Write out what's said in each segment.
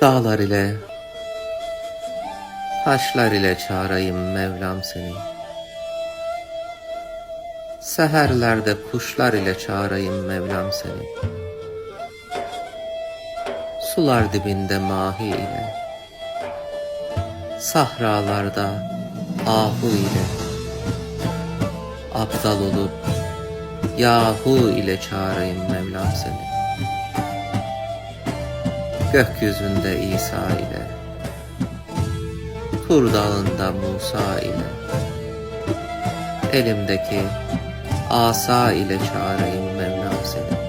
Dağlar ile, taşlar ile çağırayım Mevlam seni. Seherlerde kuşlar ile çağırayım Mevlam seni. Sular dibinde mahi ile, sahralarda ahu ile, aptal olup yahu ile çağırayım Mevlam seni. Gökyüzünde İsa ile, Tur dağında Musa ile, elimdeki asa ile çağırayım Mevlam seni.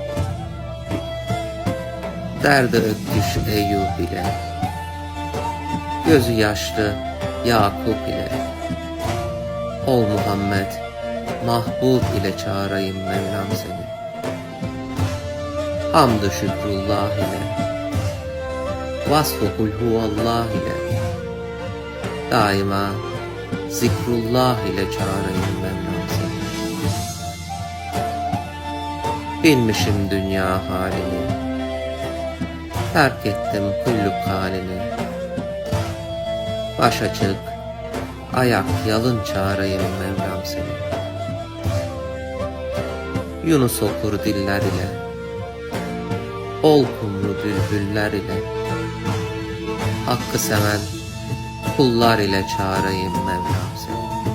Derdi öpmüş Eyüp ile, gözü yaşlı Yakup ile, ol Muhammed, Mahbub ile çağırayım Mevlam seni. Hamdü şükrullah ile, vasfı kul huvallah ile, daima zikrullah ile çağırayım Mevlam seni. Bilmişim dünya halini, terk ettim kulluk halini. Baş açık, ayak yalın çağırayım Mevlam seni. Yunus okur diller ile, ol kumru bülbüller ile, Hakkı seven kullar ile çağırayım Mevlam seni.